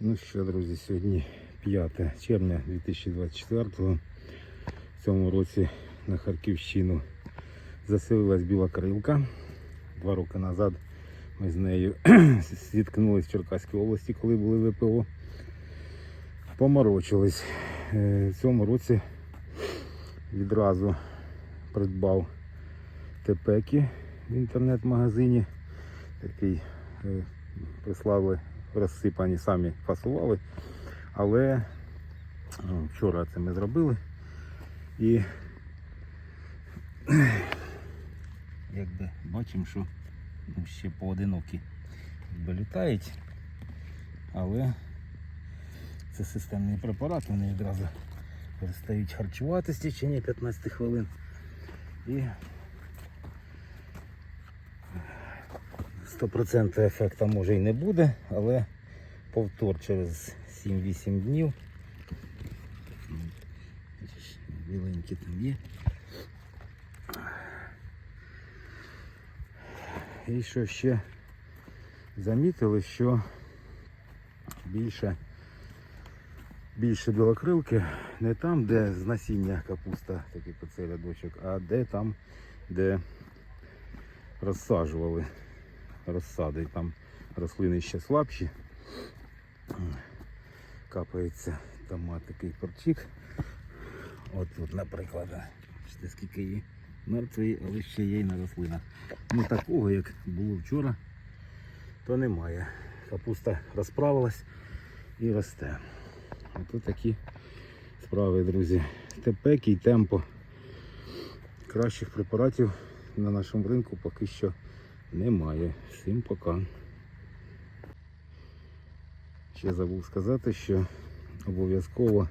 Ну що, друзі, сьогодні 5 червня 2024 В цьому році на Харківщину заселилась біла крилка. Два роки назад ми з нею зіткнулися в Черкаській області, коли були ВПО. Поморочились. Е, В цьому році відразу придбав тепеки в інтернет-магазині. Такий е, прислали розсипані, самі фасували. Але ну, вчора це ми зробили. І якби бачимо, що ну, ще поодинокі якби літають, але це системний препарат, вони відразу перестають харчуватися в течение 15 хвилин. І 100% ефекту може і не буде, але повтор через 7-8 днів. Біленькі там є. І що ще замітили, що більше, більше білокрилки не там, де з насіння капуста, такий оцей рядочок, а де там, де розсаджували розсади. Там рослини ще слабші. Капається томат такий перчик. От тут, наприклад, бачите, скільки є мертвий, але ще є й на рослинах. Ну такого, як було вчора, то немає. Капуста розправилась і росте. Ось такі справи, друзі. Тепекі і темпо. Кращих препаратів на нашому ринку поки що немає. Всім пока. Ще забув сказати, що обов'язково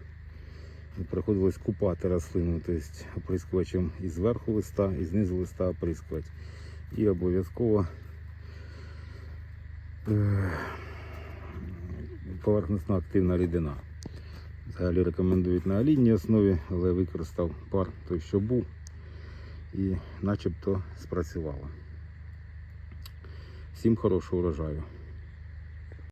приходилось купати рослину, тобто оприскувачем і зверху листа, і знизу листа оприскувати. І обов'язково е, поверхностно активна рідина. Взагалі рекомендують на олійній основі, але використав пар той, що був, і начебто спрацювало. Всім хорошого урожаю.